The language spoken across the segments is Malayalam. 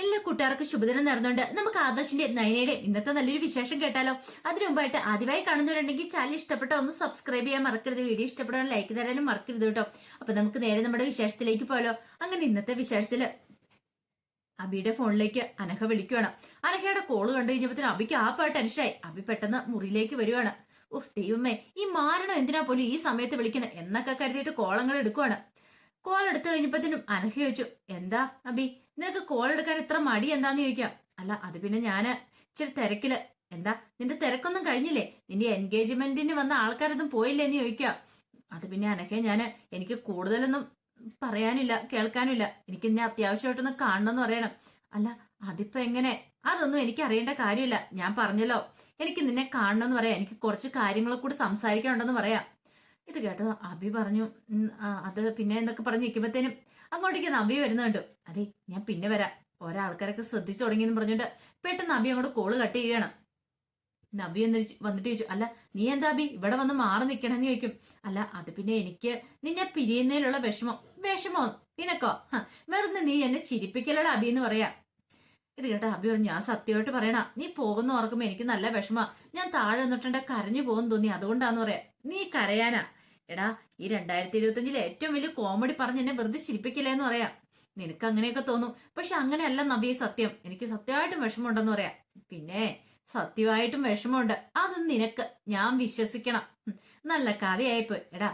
എല്ലാ കൂട്ടുകാർക്കും ശുഭദിനം നേർന്നുകൊണ്ട് നമുക്ക് ആദർശിന്റെ നയനയുടെ ഇന്നത്തെ നല്ലൊരു വിശേഷം കേട്ടാലോ? അതിനു മുമ്പായിട്ട് ആദ്യമായി കാണുന്നവരുണ്ടെങ്കിൽ ചാനൽ ഇഷ്ടപ്പെട്ടോ ഒന്ന് സബ്സ്ക്രൈബ് ചെയ്യാൻ മറക്കരുത്. വീഡിയോ ഇഷ്ടപ്പെട്ടോ ലൈക്ക് തരാനും മറക്കരുത് കേട്ടോ. അപ്പൊ നമുക്ക് നേരെ നമ്മുടെ വിശേഷത്തിലേക്ക് പോയാലോ അങ്ങനെ ഇന്നത്തെ വിശേഷത്തിൽ അബിയുടെ ഫോണിലേക്ക് അനഹ വിളിക്കുവാണ്. അനഹയുടെ കോൾ കണ്ടു കഴിഞ്ഞപ്പോഴത്തേനും അബിക്ക് ആപ്പാ ടെൻഷനായി അബി പെട്ടെന്ന് മുറിയിലേക്ക് വരുവാണ്. ഉഫ് ദൈവമേ ഈ മാരണം എന്തിനാ പോലും ഈ സമയത്ത് വിളിക്കുന്നത് എന്നൊക്കെ കരുതിയിട്ട് കോളങ്ങൾ എടുക്കുവാണ്. കോൾ എടുത്തു കഴിഞ്ഞപ്പോഴത്തേനും അനഹ ചോദിച്ചു എന്താ അബി നിനക്ക് കോൾ എടുക്കാൻ ഇത്ര മടി എന്താന്ന് ചോദിക്കാം അല്ല അത് പിന്നെ ഞാൻ ഇച്ചിരി തിരക്കിൽ. എന്താ നിന്റെ തിരക്കൊന്നും കഴിഞ്ഞില്ലേ? നിന്റെ എൻഗേജ്മെന്റിന് വന്ന ആൾക്കാരൊന്നും പോയില്ലേ എന്ന് ചോദിക്കാം അത് പിന്നെ അനക്കെ ഞാൻ എനിക്ക് കൂടുതലൊന്നും പറയാനില്ല കേൾക്കാനില്ല. എനിക്ക് ഇന്നെ അത്യാവശ്യമായിട്ടൊന്ന് കാണണമെന്ന് പറയണം. അല്ല അതിപ്പോ എങ്ങനെ? അതൊന്നും എനിക്ക് അറിയേണ്ട കാര്യമില്ല. ഞാൻ പറഞ്ഞല്ലോ. എനിക്ക് നിന്നെ കാണണമെന്ന് പറയാം. എനിക്ക് കുറച്ച് കാര്യങ്ങളെ കൂടി സംസാരിക്കാനുണ്ടെന്ന് പറയാം. ഇത് കേട്ടോ അഭി പറഞ്ഞു അത് പിന്നെ എന്നൊക്കെ പറഞ്ഞു നിൽക്കുമ്പോഴത്തേനും അങ്ങോട്ടേക്ക് നബി വരുന്നുണ്ട് അതെ ഞാൻ പിന്നെ വരാം. ഒരാൾക്കാരൊക്കെ ശ്രദ്ധിച്ചു തുടങ്ങിയെന്ന് പറഞ്ഞിട്ട് പെട്ടെന്ന് നബി അങ്ങോട്ട് കോൾ കട്ട് ചെയ്യണം നബി എന്ന് വന്നിട്ട് ചോദിച്ചു അല്ല നീ എന്താ ബി ഇവിടെ വന്ന് മാറി നിൽക്കണമെന്ന് ചോദിക്കും. അല്ല അത് പിന്നെ എനിക്ക് നിന്നെ പിരിയുന്നതിലുള്ള വിഷമം. വിഷമോ. നിനക്കോ? വെറുതെ നീ എന്നെ ചിരിപ്പിക്കലോടെ അബി എന്ന് പറയാ. ഇത് കേട്ട അബി പറഞ്ഞു ഞാൻ സത്യമായിട്ട് പറയണ നീ പോകുന്ന ഓർക്കുമ്പോ എനിക്ക് നല്ല വിഷമാ. ഞാൻ താഴെ നിന്നിട്ടുണ്ട് കരഞ്ഞു പോകുന്നു തോന്നി. അതുകൊണ്ടാന്ന് പറയാ. നീ കരയാനാ. എടാ ഈ രണ്ടായിരത്തി ഇരുപത്തഞ്ചിലെ ഏറ്റവും വലിയ കോമഡി പറഞ്ഞ് എന്നെ വെറുതെ ചിരിപ്പിക്കില്ലേ എന്ന് പറയാ. നിനക്ക് അങ്ങനെയൊക്കെ തോന്നും. പക്ഷെ അങ്ങനെയല്ല നബി സത്യം. എനിക്ക് സത്യമായിട്ടും വിഷമമുണ്ടെന്ന് പറയാ. പിന്നെ സത്യമായിട്ടും വിഷമമുണ്ട്. അത് നിനക്ക്. ഞാൻ വിശ്വസിക്കണം. നല്ല കഥയായിപ്പോയി. എടാ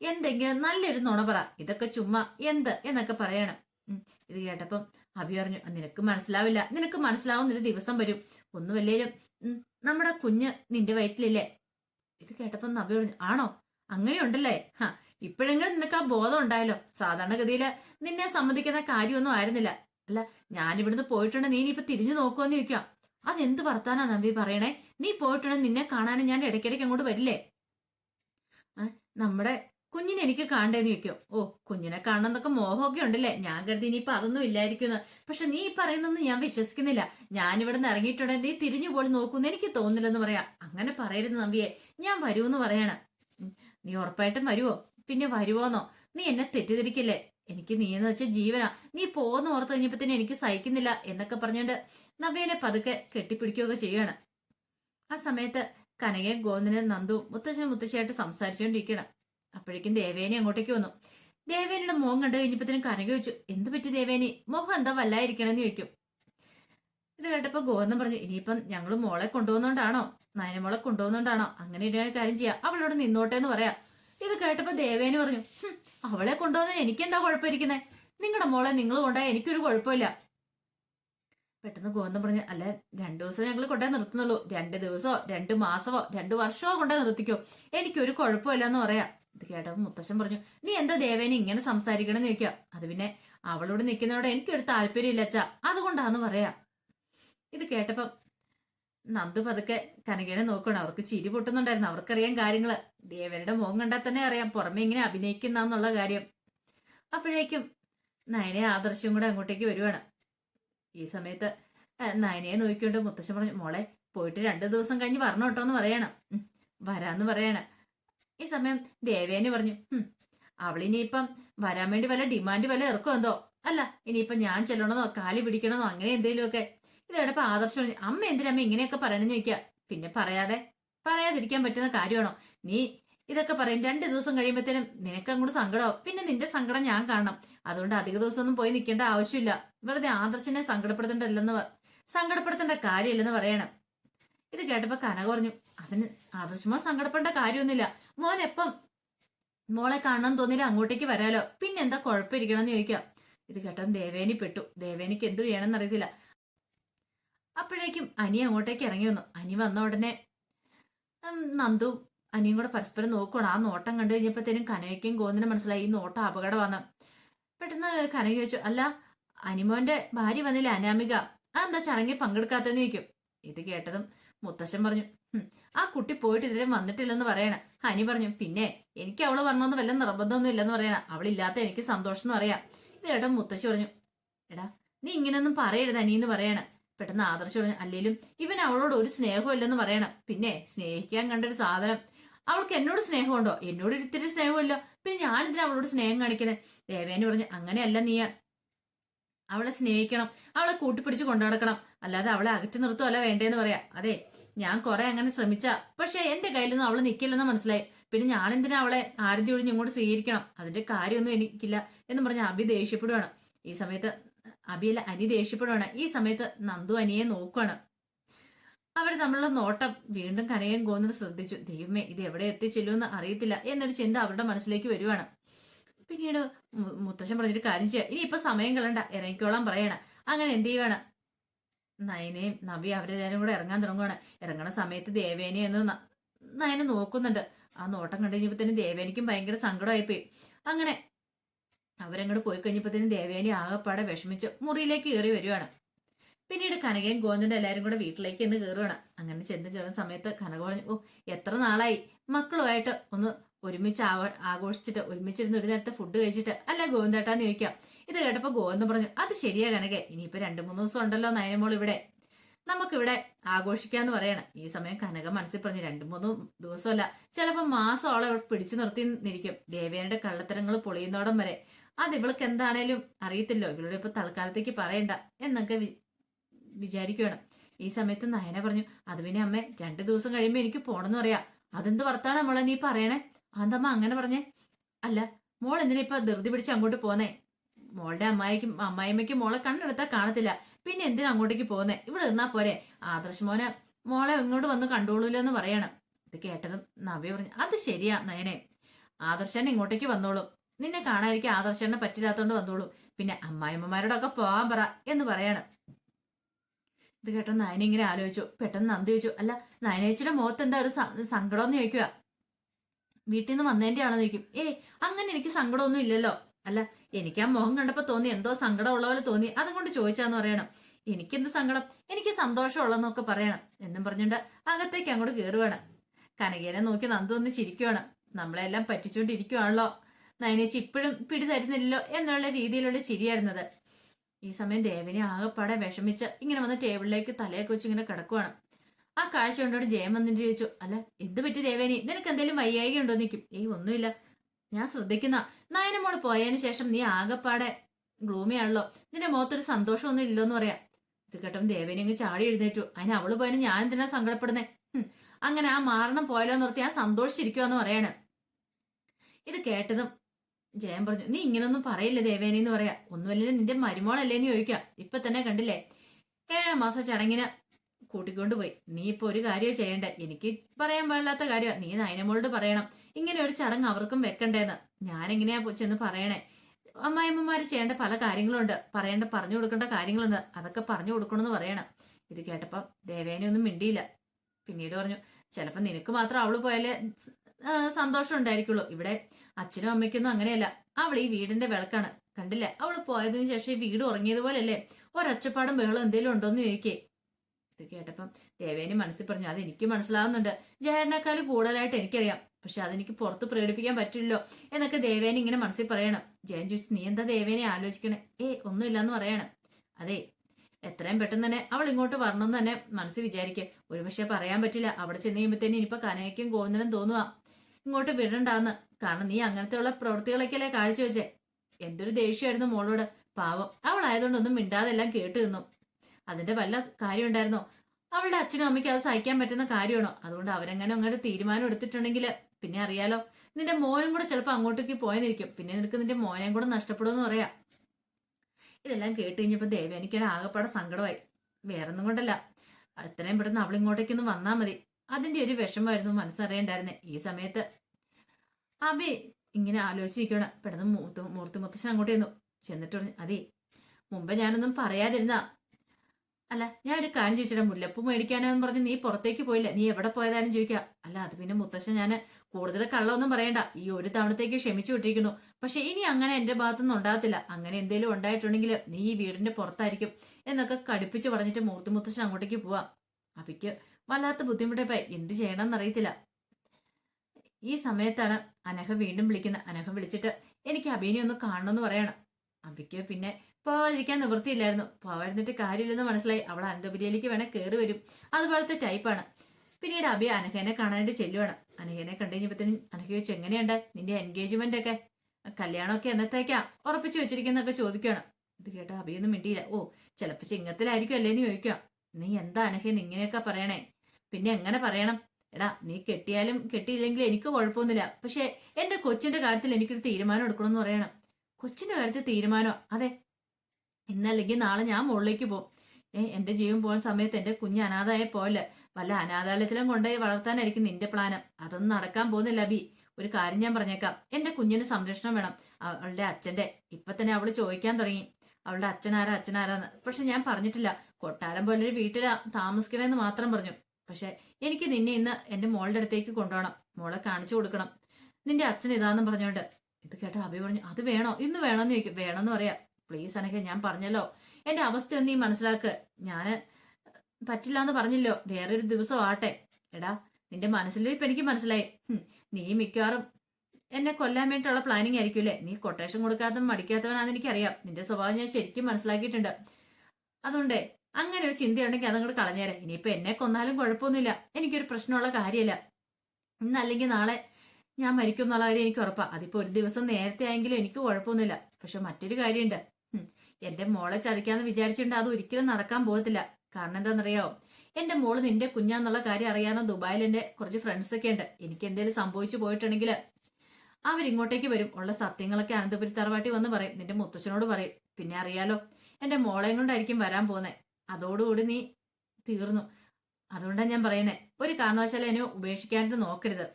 എന്തെങ്കിലും നല്ലൊരു നുണ പറ. ഇതൊക്കെ ചുമ്മാ എന്ത് എന്നൊക്കെ പറയണം. ഇത് കേട്ടപ്പം അഭി പറഞ്ഞു നിനക്ക് മനസ്സിലാവില്ല. നിനക്ക് മനസ്സിലാവുന്ന ഒരു ദിവസം വരും. ഒന്നുമല്ലേലും നമ്മുടെ കുഞ്ഞ് നിന്റെ വയറ്റിലില്ലേ? ഇത് കേട്ടപ്പം നബി പറഞ്ഞു ആണോ? അങ്ങനെയുണ്ടല്ലേ? ഹാ ഇപ്പോഴെങ്കിലും നിനക്ക് ആ ബോധം ഉണ്ടായല്ലോ. സാധാരണഗതിയിൽ നിന്നെ സമ്മതിക്കുന്ന കാര്യമൊന്നും ആയിരുന്നില്ല. അല്ല ഞാൻ ഇവിടുന്ന് പോയിട്ടുണ്ട് നീ ഇനിയിപ്പൊ തിരിഞ്ഞു നോക്കുമെന്ന് ചോദിക്കാം. അതെന്ത് വർത്താനാ നമ്പി പറയണേ? നീ പോയിട്ടുണ്ടെങ്കിൽ നിന്നെ കാണാനും ഞാൻ ഇടയ്ക്കിടയ്ക്ക് അങ്ങോട്ട് വരില്ലേ? നമ്മുടെ കുഞ്ഞിനെ എനിക്ക് കാണണ്ടേന്ന് ചോദിക്കും. ഓ കുഞ്ഞിനെ കാണണമെന്നൊക്കെ മോഹമൊക്കെ ഉണ്ടല്ലേ? ഞാൻ കരുതി ഇനിയിപ്പൊ അതൊന്നും ഇല്ലായിരിക്കുന്നു. പക്ഷെ നീ പറയുന്നൊന്നും ഞാൻ വിശ്വസിക്കുന്നില്ല. ഞാൻ ഇവിടെ നിന്ന് ഇറങ്ങിയിട്ടുണ്ടെങ്കിൽ നീ തിരിഞ്ഞു പോലും നോക്കുന്നു എനിക്ക് തോന്നില്ലെന്ന് പറയാ. അങ്ങനെ പറയരുത് നമ്പിയെ ഞാൻ വരൂന്ന് പറയണം. നീ ഉറപ്പായിട്ടും വരുവോ? പിന്നെ വരുവോന്നോ? നീ എന്നെ തെറ്റിദ്ധരിക്കില്ലേ? എനിക്ക് നീ എന്ന് വെച്ച ജീവനാ. നീ പോന്ന് ഓർത്ത് കഴിഞ്ഞപ്പോ തന്നെ എനിക്ക് സഹിക്കുന്നില്ല എന്നൊക്കെ പറഞ്ഞുകൊണ്ട് നവ്യനെ പതുക്കെ കെട്ടിപ്പിടിക്കുകയൊക്കെ ചെയ്യാണ്. ആ സമയത്ത് കനകയും ഗോവിന്ദനും നന്ദു മുത്തശ്ശനും മുത്തശ്ശിയായിട്ട് സംസാരിച്ചുകൊണ്ടിരിക്കണം അപ്പോഴേക്കും ദേവേനെ അങ്ങോട്ടേക്ക് വന്നു. ദേവേനിയുടെ മുഖം കണ്ടു കഴിഞ്ഞപ്പത്തിനും കനക ചോദിച്ചു എന്ത് പറ്റി ദേവേനി? മുഖം എന്താ വല്ലായിരിക്കണെന്ന് ചോദിക്കും. ഇത് കേട്ടപ്പോ ഗോവിന്ദൻ പറഞ്ഞു ഇനിയിപ്പം ഞങ്ങൾ മോളെ കൊണ്ടുപോകുന്നോണ്ടാണോ നയനമോളെ കൊണ്ടുപോകുന്നോണ്ടാണോ അങ്ങനെ ഒരു കാര്യം ചെയ്യാം. അവളോട് നിന്നോട്ടെ എന്ന് പറയാം. ഇത് കേട്ടപ്പോ ദേവേന് പറഞ്ഞു അവളെ കൊണ്ടുപോകുന്നതിന് എനിക്കെന്താ കുഴപ്പമിരിക്കുന്നേ? നിങ്ങളുടെ മോളെ നിങ്ങൾ കൊണ്ടുപോയാൽ എനിക്കൊരു കുഴപ്പമില്ല. പെട്ടെന്ന് ഗോവിന്ദൻ പറഞ്ഞു അല്ല രണ്ടു ദിവസം ഞങ്ങൾ കൊണ്ടുപോയി നിർത്തുന്നുള്ളൂ. രണ്ട് ദിവസമോ രണ്ട് മാസമോ രണ്ട് വർഷമോ കൊണ്ടുപോയി നിർത്തിക്കോ. എനിക്കൊരു കുഴപ്പമില്ല എന്ന് പറയാം. ഇത് കേട്ടപ്പോ മുത്തശ്ശൻ പറഞ്ഞു നീ എന്താ ദേവേനെ ഇങ്ങനെ സംസാരിക്കണം എന്ന് ചോദിക്കുക അത് പിന്നെ അവളോട് നിൽക്കുന്നതോടെ എനിക്കൊരു താല്പര്യമില്ല അച്ഛാ. അതുകൊണ്ടാന്ന് പറയാ. ഇത് കേട്ടപ്പം നന്ദു പതുക്കെ കനകേനെ നോക്കണം അവർക്ക് ചിരി പൊട്ടുന്നുണ്ടായിരുന്നു. അവർക്കറിയാം കാര്യങ്ങൾ ദേവരുടെ മുഖം കണ്ടാൽ തന്നെ അറിയാം. പുറമെ ഇങ്ങനെ അഭിനയിക്കുന്നുള്ള കാര്യം. അപ്പോഴേക്കും നയനെ ആദർശവും കൂടെ അങ്ങോട്ടേക്ക് വരുവാണ്. ഈ സമയത്ത് നയനയെ നോക്കിക്കൊണ്ട് മുത്തശ്ശൻ പറഞ്ഞു മോളെ പോയിട്ട് രണ്ടു ദിവസം കഴിഞ്ഞ് വരണം കേട്ടോ എന്ന് പറയണം. വരാന്ന് പറയണം. ഈ സമയം ദേവേനെ പറഞ്ഞു അവളിനിയിപ്പം വരാൻ വേണ്ടി വല്ല ഡിമാൻഡ് വല്ല ഇറക്കുമെന്തോ അല്ല ഇനിയിപ്പം ഞാൻ ചെല്ലണമെന്നോ കാലി പിടിക്കണമെന്നോ അങ്ങനെ എന്തെങ്കിലുമൊക്കെ. ഇതെവിടെ ആദർശം അമ്മ എന്തിനമ്മ ഇങ്ങനെയൊക്കെ പറയണെന്ന് ചോദിക്കുക പിന്നെ പറയാതെ പറയാതിരിക്കാൻ പറ്റുന്ന കാര്യമാണോ? നീ ഇതൊക്കെ പറയും രണ്ട് ദിവസം കഴിയുമ്പോഴത്തേനും നിനക്ക് അങ്ങോട്ട് സങ്കടമാവും പിന്നെ നിന്റെ സങ്കടം ഞാൻ കാണണം. അതുകൊണ്ട് അധിക ദിവസമൊന്നും പോയി നിൽക്കേണ്ട ആവശ്യമില്ല. വെറുതെ ആദർശനെ സങ്കടപ്പെടുത്തേണ്ടല്ലെന്ന് സങ്കടപ്പെടുത്തേണ്ട കാര്യമില്ലെന്ന് പറയണം. ഇത് കേട്ടപ്പോ കന പറഞ്ഞു അതിന് ആദർശമോ സങ്കടപ്പെടേണ്ട കാര്യമൊന്നുമില്ല. മോൻ എപ്പം മോളെ കാണണം തോന്നില്ല അങ്ങോട്ടേക്ക് വരാലോ. പിന്നെന്താ കുഴപ്പമിരിക്കണം എന്ന് ചോദിക്കാം. ഇത് കേട്ടോ ദേവേനി പെട്ടു. ദേവേനിക്ക് എന്ത് വേണമെന്ന് അറിയത്തില്ല. അപ്പോഴേക്കും അനി അങ്ങോട്ടേക്ക് ഇറങ്ങി വന്നു. അനി വന്ന ഉടനെ നന്ദു അനിയും കൂടെ പരസ്പരം നോക്കണം ആ നോട്ടം കണ്ടു കഴിഞ്ഞപ്പോഴത്തേനും കനകയ്ക്കും ഗോവിന്ദനും മനസ്സിലായി. ഈ നോട്ടം അപകടമാണ് പെട്ടെന്ന് കനക ചോദിച്ചു അല്ല അനിമോന്റെ ഭാര്യ വന്നില്ല അനാമിക? ആ എന്താ ചടങ്ങിൽ പങ്കെടുക്കാത്തെന്ന് ചോദിക്കും. ഇത് കേട്ടതും മുത്തശ്ശൻ പറഞ്ഞു ആ കുട്ടി പോയിട്ട് ഇതുവരെ വന്നിട്ടില്ലെന്ന് പറയണ. അനി പറഞ്ഞു പിന്നെ എനിക്ക് അവൾ പറഞ്ഞൊന്നും വല്ല നിർബന്ധമൊന്നും ഇല്ലെന്ന് പറയണ. അവളില്ലാത്ത എനിക്ക് സന്തോഷം എന്ന് പറയാം. ഇത് കേട്ടോ മുത്തശ്ശി പറഞ്ഞു എടാ നീ ഇങ്ങനെയൊന്നും പറയരുത് അനിയെന്ന് പറയണ. പെട്ടെന്ന് ആദർശ് പറഞ്ഞു അല്ലേലും ഇവൻ അവളോട് ഒരു സ്നേഹമില്ലെന്ന് പറയണം. പിന്നെ സ്നേഹിക്കാൻ കണ്ടൊരു സാധനം. അവൾക്ക് എന്നോട് സ്നേഹമുണ്ടോ? എന്നോട് ഇത്തിരി സ്നേഹമില്ലോ പിന്നെ ഞാൻ ഇതിന് അവളോട് സ്നേഹം കാണിക്കുന്നത് ദേവേന് പറഞ്ഞു അങ്ങനെയല്ല നീ അവളെ സ്നേഹിക്കണം. അവളെ കൂട്ടിപ്പിടിച്ച് കൊണ്ടു നടക്കണം അല്ലാതെ അവളെ അകറ്റി നിർത്തുമല്ല വേണ്ടേന്ന് പറയാ. അതെ ഞാൻ കുറെ അങ്ങനെ ശ്രമിച്ച. പക്ഷെ എന്റെ കയ്യിലൊന്നും അവൾ നിൽക്കില്ലെന്ന് മനസ്സിലായി. പിന്നെ ഞാൻ എന്തിനാ അവളെ ആരതി ഒഴിഞ്ഞ് ഇങ്ങോട്ട് സ്വീകരിക്കണം? അതിന്റെ കാര്യമൊന്നും എനിക്കില്ല എന്ന് പറഞ്ഞ് അഭി ദേഷ്യപ്പെടുവാണ്. ഈ സമയത്ത് അബിയല്ല അനി ദേഷ്യപ്പെടുവാണ്. ഈ സമയത്ത് നന്ദു അനിയെ നോക്കുവാണ്. അവർ തമ്മിലുള്ള നോട്ടം വീണ്ടും കരയാൻ കോന്നത് ശ്രദ്ധിച്ചു. ദൈവമേ ഇത് എവിടെ എത്തിച്ചെല്ലുമെന്ന് അറിയത്തില്ല എന്നൊരു ചിന്ത അവരുടെ മനസ്സിലേക്ക് വരുവാണ്. പിന്നീട് മുത്തശ്ശൻ പറഞ്ഞൊരു കാര്യം ചെയ്യാം. ഇനി ഇപ്പൊ സമയം കളണ്ട. ഇറങ്ങിക്കോളാൻ പറയണ. അങ്ങനെ എന്ത് ചെയ്യുവാണ്? നയനയും നവി അവരെല്ലാരും കൂടെ ഇറങ്ങാൻ തുടങ്ങുവാണ്. ഇറങ്ങണ സമയത്ത് ദേവേനെ എന്ന് നയനെ നോക്കുന്നുണ്ട്. ആ നോട്ടം കണ്ടു തന്നെ ദേവേനിക്കും ഭയങ്കര സങ്കടമായിപ്പോയി. അങ്ങനെ അവരങ്ങോട്ട് പോയി കഴിഞ്ഞപ്പോഴത്തേനും ദേവയാനി ആകെപ്പാടെ വിഷമിച്ച് മുറിയിലേക്ക് കയറി വരുവാണ്. പിന്നീട് കനകയും ഗോവിന്ദന്റെ എല്ലാവരും കൂടെ വീട്ടിലേക്ക് എന്ന് കയറുവാണ്. അങ്ങനെ ചെന്ന് ചേർന്ന സമയത്ത് കനക പറഞ്ഞു ഓ എത്ര നാളായി? മക്കളുമായിട്ട് ഒന്ന് ഒരുമിച്ച് ആഘോ- ആഘോഷിച്ചിട്ട് ഒരുമിച്ചിരുന്ന് ഒരു നേരത്തെ ഫുഡ് കഴിച്ചിട്ട് അല്ല ഗോവിന്ദേട്ടാന്ന് ചോദിക്കാം. ഇത് കേട്ടപ്പോൾ ഗോവിന്ദൻ പറഞ്ഞു അത് ശരിയാ കനക ഇനിയിപ്പോ രണ്ടു മൂന്ന് ദിവസം ഉണ്ടല്ലോ നയനമോൾ ഇവിടെ. നമുക്കിവിടെ ആഘോഷിക്കാന്ന് പറയണം. ഈ സമയം കനക മനസ്സിൽ പറഞ്ഞു രണ്ടു മൂന്ന് ദിവസമല്ല ചിലപ്പോൾ മാസം ആളെ പിടിച്ചു നിർത്തി നിന്നിരിക്കും ദേവേനയുടെ കള്ളത്തരങ്ങൾ പൊളിയുന്നോടം വരെ അത് ഇവൾക്ക് എന്താണേലും അറിയത്തില്ലോ ഇവളുടെ ഇപ്പൊ തൽക്കാലത്തേക്ക് പറയണ്ട എന്നൊക്കെ വിചാരിക്കുകയാണ് ഈ സമയത്ത് നയന പറഞ്ഞു അത് പിന്നെ അമ്മേ രണ്ടു ദിവസം കഴിയുമ്പോൾ എനിക്ക് പോണെന്ന് പറയാ. അതെന്ത് വർത്താനം മോളെ നീ പറയണേ? അതമ്മ അങ്ങനെ പറഞ്ഞേ? അല്ല മോൾ എന്തിനാ ഇപ്പൊ ധൃതി പിടിച്ച് അങ്ങോട്ട് പോന്നേ? മോളുടെ അമ്മായിക്കും അമ്മായിമ്മയ്ക്കും മോളെ കണ്ണെടുത്താൽ കാണത്തില്ല. പിന്നെ എന്തിനാ അങ്ങോട്ടേക്ക് പോന്നെ? ഇവിടെ നിന്നാ പോരെ. ആദർശ് മോനെ മോളെ ഇങ്ങോട്ട് വന്ന് കണ്ടോളൂല്ലോ എന്ന് പറയണം. ഇത് കേട്ടതും നവ്യ പറഞ്ഞു അത് ശരിയാ നയനെ. ആദർശൻ ഇങ്ങോട്ടേക്ക് വന്നോളൂ. നിന്നെ കാണാതിരിക്കും ആദർശനെ പറ്റില്ലാത്തോണ്ട് വന്നോളൂ. പിന്നെ അമ്മായിമ്മമാരോടൊക്കെ പോവാൻ പറ എന്ന് പറയണം. ഇത് കേട്ടോ നയന ഇങ്ങനെ ആലോചിച്ചു. പെട്ടെന്ന് നന്ദി ചോദിച്ചു. അല്ല നയനേച്ചിയുടെ മുഖത്ത് എന്താ ഒരു സങ്കടം എന്ന് ചോദിക്കുക വീട്ടിൽ നിന്ന് വന്നതിന്റെ ആണോ ചോദിക്കും. ഏ അങ്ങനെ എനിക്ക് സങ്കടമൊന്നും ഇല്ലല്ലോ. അല്ല എനിക്ക് ആ മുഖം കണ്ടപ്പോ തോന്നി എന്തോ സങ്കടം ഉള്ള പോലെ തോന്നി. അതും കൊണ്ട് ചോദിച്ചാന്ന് പറയണം. എനിക്കെന്ത് സങ്കടം? എനിക്ക് സന്തോഷമുള്ളെന്നൊക്കെ പറയണം. എന്നും പറഞ്ഞുകൊണ്ട് അകത്തേക്ക് അങ്ങോട്ട് കയറുവാണ് കനകേനെ നോക്കി നന്ദു ഒന്ന് ചിരിക്കുവാണ്. നമ്മളെല്ലാം പറ്റിച്ചുകൊണ്ടിരിക്കുവാണല്ലോ നയനേച്ചി ഇപ്പോഴും പിടി തരുന്നില്ലല്ലോ എന്നുള്ള രീതിയിലുള്ള ചിരിയായിരുന്നത്. ഈ സമയം ദേവനെ ആകെപ്പാടെ വിഷമിച്ച് ഇങ്ങനെ വന്ന് ടേബിളിലേക്ക് തലയൊക്കെ വെച്ച് ഇങ്ങനെ കിടക്കുവാണ്. ആ കാഴ്ച കൊണ്ടോട് ജയം വന്നിട്ട് ചോദിച്ചു അല്ല എന്ത് പറ്റി ദേവേനി? നിനക്ക് എന്തെങ്കിലും വയ്യായിക ഉണ്ടോ? നിൽക്കും ഏയ് ഒന്നുമില്ല. ഞാൻ ശ്രദ്ധിക്കുന്ന. നയനമോൾ പോയതിനു ശേഷം നീ ആകെപ്പാടെ ഗ്ലൂമിയാണല്ലോ. നിന്റെ മുഖത്തൊരു സന്തോഷമൊന്നും ഇല്ലെന്ന് പറയാം. ഇത് കേട്ടും ദേവേനി അങ്ങ് ചാടി എഴുന്നേറ്റു. അതിന് അവൾ പോയതിന് ഞാൻ എന്തിനാ സങ്കടപ്പെടുന്നേ? അങ്ങനെ ആ മാരണം പോയാലോ ഓർത്ത് ഞാൻ സന്തോഷിച്ചിരിക്കുവാന്ന് പറയാണ്. ഇത് കേട്ടതും ജയൻ പറഞ്ഞു നീ ഇങ്ങനൊന്നും പറയില്ല ദേവേനി എന്ന് പറയാ? ഒന്നുമല്ലേ നിന്റെ മരുമോളല്ലേ എന്ന് ചോദിക്കാം. ഇപ്പൊ തന്നെ കണ്ടില്ലേ? ഏഴാം മാസ ചടങ്ങിന് കൂട്ടിക്കൊണ്ട് പോയി. നീ ഇപ്പൊ ഒരു കാര്യമോ ചെയ്യണ്ട. എനിക്ക് പറയാൻ പാടില്ലാത്ത കാര്യമാണ് നീ നയനമോളോട് പറയണം. ഇങ്ങനെ ഒരു ചടങ്ങ് അവർക്കും വെക്കണ്ടേന്ന്. ഞാൻ എങ്ങനെയാ ചെന്ന് പറയണേ? അമ്മായിമ്മമാര് ചെയ്യേണ്ട പല കാര്യങ്ങളുണ്ട്. പറയേണ്ട പറഞ്ഞു കൊടുക്കേണ്ട കാര്യങ്ങളുണ്ട്. അതൊക്കെ പറഞ്ഞു കൊടുക്കണമെന്ന് പറയണം. ഇത് കേട്ടപ്പം ദേവേനൊന്നും മിണ്ടിയില്ല. പിന്നീട് പറഞ്ഞു ചിലപ്പോ നിനക്ക് മാത്രം അവൾ പോയാലേ സന്തോഷം ഉണ്ടായിരിക്കുള്ളൂ. ഇവിടെ അച്ഛനും അമ്മയ്ക്കൊന്നും അങ്ങനെയല്ല. അവൾ ഈ വീടിന്റെ വിളക്കാണ്. കണ്ടില്ലേ? അവൾ പോയതിനു ശേഷം ഈ വീട് ഉറങ്ങിയതുപോലല്ലേ ഒരൊച്ചപ്പാടും ബഹളം എന്തേലും ഉണ്ടോന്ന് ചോദിക്കേ. ഇത് കേട്ടപ്പം ദേവേനി മനസ്സിൽ പറഞ്ഞു അത് എനിക്ക് മനസ്സിലാവുന്നുണ്ട്. ജയറിനേക്കാൾ കൂടുതലായിട്ട് എനിക്കറിയാം. പക്ഷെ അതെനിക്ക് പുറത്ത് പ്രകടിപ്പിക്കാൻ പറ്റില്ലല്ലോ എന്നൊക്കെ ദേവേനി ഇങ്ങനെ മനസ്സിൽ പറയണം. ജയൻ ചോദിച്ചു നീ എന്താ ദേവേനെ ആലോചിക്കണേ? ഏ ഒന്നുമില്ലാന്ന് പറയണം. അതെ എത്രയും പെട്ടെന്ന് തന്നെ അവൾ ഇങ്ങോട്ട് വരണമെന്ന് തന്നെ മനസ്സിൽ വിചാരിക്കുക ഒരുപക്ഷെ പറയാൻ പറ്റില്ല. അവിടെ ചെന്ന് കഴിയുമ്പോഴത്തേനും ഇനിയിപ്പോ കനയ്ക്കും ഗോവിന്ദനും തോന്നുക ഇങ്ങോട്ട് വിടണ്ടാന്ന്. കാരണം നീ അങ്ങനത്തെ ഉള്ള പ്രവൃത്തികളൊക്കെയല്ലേ കാഴ്ചവെച്ചേ എന്തൊരു ദേഷ്യമായിരുന്നു മോളോട്. പാവം. അവളായതുകൊണ്ട് ഒന്നും മിണ്ടാതെല്ലാം കേട്ട് നിന്നു. അതിന്റെ വല്ല കാര്യം ഉണ്ടായിരുന്നോ? അവളുടെ അച്ഛനും അമ്മയ്ക്ക് അത് സഹിക്കാൻ പറ്റുന്ന കാര്യമാണോ? അതുകൊണ്ട് അവരെങ്ങനെ അങ്ങോട്ട് തീരുമാനം എടുത്തിട്ടുണ്ടെങ്കിൽ പിന്നെ അറിയാലോ. നിന്റെ മോനും കൂടെ ചിലപ്പോൾ അങ്ങോട്ടേക്ക് പോയെന്നിരിക്കും. പിന്നെ നിനക്ക് നിന്റെ മോനെയും കൂടെ നഷ്ടപ്പെടുമെന്ന് പറയാം. ഇതെല്ലാം കേട്ട് കഴിഞ്ഞപ്പോൾ കഴിഞ്ഞപ്പോ ദേവേനിക്കാണ് ആകെപ്പാടെ സങ്കടമായി. വേറൊന്നും കൊണ്ടല്ല. എത്രയും പെട്ടെന്ന് അവൾ വന്നാൽ വന്നാ മതി. അതിന്റെ ഒരു വിഷമമായിരുന്നു മനസ്സറിയണ്ടായിരുന്നെ. ഈ സമയത്ത് അബി ഇങ്ങനെ ആലോചിച്ചിരിക്കണം പെട്ടെന്ന് മൂത്ത് മൂർത്തി മുത്തശ്ശൻ അങ്ങോട്ട് ചെന്നു. ചെന്നിട്ട് പറഞ്ഞു അതെ മുമ്പ് ഞാനൊന്നും പറയാതിരുന്ന. അല്ല ഞാൻ ഒരു കാര്യം ചോദിച്ചിട്ട് മുല്ലപ്പ് മേടിക്കാനെന്ന് പറഞ്ഞ് നീ പുറത്തേക്ക് പോയില്ല. നീ എവിടെ പോയതാലും ചോദിക്കാം. അല്ല അത് പിന്നെ മുത്തശ്ശൻ ഞാൻ കൂടുതൽ കള്ളമൊന്നും പറയണ്ട. ഈ ഒരു തവണത്തേക്ക് ക്ഷമിച്ചു വിട്ടിരിക്കുന്നു. പക്ഷെ ഇനി അങ്ങനെ എന്റെ ഭാഗത്തുനിന്ന് ഉണ്ടാകത്തില്ല. അങ്ങനെ എന്തെങ്കിലും ഉണ്ടായിട്ടുണ്ടെങ്കിൽ നീ ഈ വീടിന്റെ പുറത്തായിരിക്കും എന്നൊക്കെ കടുപ്പിച്ച് പറഞ്ഞിട്ട് മൂർത്തി മുത്തശ്ശൻ അങ്ങോട്ടേക്ക് പോവാം. അപ്പിക്ക് വല്ലാത്ത ബുദ്ധിമുട്ടേപ്പായി എന്ത് ചെയ്യണമെന്ന് അറിയത്തില്ല ഈ സമയത്താണ് അനഘ വീണ്ടും വിളിക്കുന്ന അനഘ വിളിച്ചിട്ട് എനിക്ക് അഭിനി ഒന്ന് കാണണമെന്ന് പറയണം. അബിക്ക് പിന്നെ പോവാതിരിക്കാൻ നിവൃത്തിയില്ലായിരുന്നു. പോവാതിരുന്നിട്ട് കാര്യമില്ലെന്ന് മനസ്സിലായി. അവൾ അനന്തപുരിയിലേക്ക് വേണേൽ കയറി വരും. അതുപോലത്തെ ടൈപ്പാണ് പിന്നീട് അഭി അനഘേനെ കാണാനായിട്ട് ചെല്ലുവാണ്. അനഘേനെ കണ്ടു കഴിഞ്ഞപ്പോഴത്തേനും അനഘ ചോദിച്ചു എങ്ങനെയുണ്ട്? നിന്റെ എൻഗേജ്മെന്റ് ഒക്കെ? കല്യാണമൊക്കെ എന്നത്തേക്കാ? ഉറപ്പിച്ചു വെച്ചിരിക്കുന്നൊക്കെ ചോദിക്കുകയാണ് ഇത് കേട്ട അഭിയൊന്നും മിണ്ടിയില്ല. ഓ ചിലപ്പോ ചിങ്ങത്തിലായിരിക്കും അല്ലേന്ന് ചോദിക്കാം നീ എന്താ അനഹേന്ന് ഇങ്ങനെയൊക്കെ പറയണേ? പിന്നെ എങ്ങനെ പറയണം? എടാ നീ കെട്ടിയാലും കെട്ടിയില്ലെങ്കിലും എനിക്ക് കുഴപ്പമൊന്നുമില്ല. പക്ഷെ എന്റെ കൊച്ചിന്റെ കാര്യത്തിൽ എനിക്കൊരു തീരുമാനം എടുക്കണമെന്ന് പറയണം. കൊച്ചിന്റെ കാര്യത്തിൽ തീരുമാനം? അതെ. ഇന്നല്ലെങ്കിൽ നാളെ ഞാൻ മുകളിലേക്ക് പോകും ഏ എന്റെ ജീവൻ പോകുന്ന സമയത്ത് എന്റെ കുഞ്ഞ് അനാഥായ പോലെ വല്ല അനാഥാലയത്തിലും കൊണ്ടുപോയി വളർത്താനായിരിക്കും നിന്റെ പ്ലാനം. അതൊന്നും നടക്കാൻ പോകുന്നില്ല ബി. ഒരു കാര്യം ഞാൻ പറഞ്ഞേക്കാം. എന്റെ കുഞ്ഞിന് സംരക്ഷണം വേണം. അവളുടെ അച്ഛന്റെ. ഇപ്പൊ തന്നെ അവൾ ചോദിക്കാൻ തുടങ്ങി. അവളുടെ അച്ഛനാരാ അച്ഛനാരാന്ന്. പക്ഷെ ഞാൻ പറഞ്ഞിട്ടില്ല. കൊട്ടാരം പോലൊരു വീട്ടിലാ താമസിക്കണമെന്ന് മാത്രം പറഞ്ഞു. പക്ഷെ എനിക്ക് നിന്നെ ഇന്ന് എന്റെ മോളുടെ അടുത്തേക്ക് കൊണ്ടുപോകണം. മോളെ കാണിച്ചു കൊടുക്കണം. നിന്റെ അച്ഛൻ ഇതാന്നും പറഞ്ഞോണ്ട് ഇത് കേട്ട അഭി പറഞ്ഞു അത് വേണോ? ഇന്ന് വേണോന്ന് ചോദിക്കും. വേണമെന്ന് പറയാ. പ്ലീസ് അനക്ക ഞാൻ പറഞ്ഞല്ലോ. എന്റെ അവസ്ഥ ഒന്ന് മനസ്സിലാക്ക്. ഞാൻ പറ്റില്ല എന്ന് പറഞ്ഞില്ലോ. വേറൊരു ദിവസം ആട്ടെ എടാ നിന്റെ ഇപ്പൊ എനിക്ക് മനസ്സിലായി. നീ മിക്കവാറും എന്നെ കൊല്ലാൻ വേണ്ടിയിട്ടുള്ള പ്ലാനിങ് ആയിരിക്കും അല്ലേ? നീ കൊട്ടേഷൻ കൊടുക്കാത്തതും മടിക്കാത്തവനാന്ന് എനിക്കറിയാം. നിന്റെ സ്വഭാവം ഞാൻ ശരിക്കും മനസ്സിലാക്കിയിട്ടുണ്ട്. അതുകൊണ്ട് അങ്ങനെ ഒരു ചിന്തയുണ്ടെങ്കിൽ അതങ്ങോട്ട് കളഞ്ഞേരാ. ഇനിയിപ്പോ എന്നെ കൊന്നാലും കുഴപ്പമൊന്നുമില്ല. എനിക്കൊരു പ്രശ്നമുള്ള കാര്യമല്ല. ഇന്നല്ലെങ്കിൽ നാളെ ഞാൻ മരിക്കും എന്നുള്ള കാര്യം എനിക്ക് ഉറപ്പാ. അതിപ്പോ ഒരു ദിവസം നേരത്തെ ആയെങ്കിലും എനിക്ക് കുഴപ്പമൊന്നുമില്ല. പക്ഷെ മറ്റൊരു കാര്യമുണ്ട്. എന്റെ മോളെ ചതിക്കാന്ന് വിചാരിച്ചിട്ടുണ്ട്. അത് ഒരിക്കലും നടക്കാൻ പോകത്തില്ല. കാരണം എന്താണെന്നറിയോ? എന്റെ മോൾ നിന്റെ കുഞ്ഞാന്നുള്ള കാര്യം അറിയാവുന്ന ദുബായിൽ എന്റെ കുറച്ച് ഫ്രണ്ട്സ് ഒക്കെ ഉണ്ട്. എനിക്ക് എന്തെങ്കിലും സംഭവിച്ചു പോയിട്ടുണ്ടെങ്കിൽ അവരിങ്ങോട്ടേക്ക് വരും. ഉള്ള സത്യങ്ങളൊക്കെ അനന്തപുരി തറവാട്ടി വന്ന് പറയും. നിന്റെ മുത്തശ്ശനോട് പറയും. പിന്നെ അറിയാലോ എന്റെ മോളെയും കൊണ്ടായിരിക്കും വരാൻ പോകുന്നത് അതോടുകൂടി നീ തീർന്നു. അതുകൊണ്ടാണ് ഞാൻ പറയുന്നത് ഒരു കാരണവശാലും എന്നെ ഉപേക്ഷിക്കാനായിട്ട് നോക്കരുത്.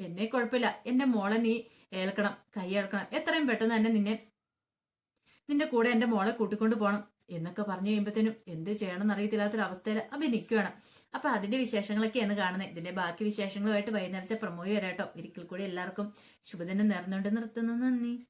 എന്നെ കുഴപ്പമില്ല. എന്റെ മോളെ നീ ഏൽക്കണം കൈ ഏൽക്കണം എത്രയും പെട്ടെന്ന് തന്നെ നിന്നെ നിന്റെ കൂടെ എന്റെ മോളെ കൂട്ടിക്കൊണ്ട് പോകണം എന്നൊക്കെ പറഞ്ഞു കഴിയുമ്പോഴത്തേനും എന്ത് ചെയ്യണമെന്ന് അറിയത്തില്ലാത്തൊരവസ്ഥയിൽ അഭി നിൽക്കുകയാണ്. അപ്പൊ അതിന്റെ വിശേഷങ്ങളൊക്കെയാണ് കാണുന്നത് ഇതിന്റെ ബാക്കി വിശേഷങ്ങളുമായിട്ട് വൈകുന്നേരത്തെ പ്രമോയി വരാട്ടോ. ഒരിക്കൽ കൂടി എല്ലാവർക്കും ശുഭദിനം നേർന്നുകൊണ്ട് നിർത്തുന്നു. നന്ദി.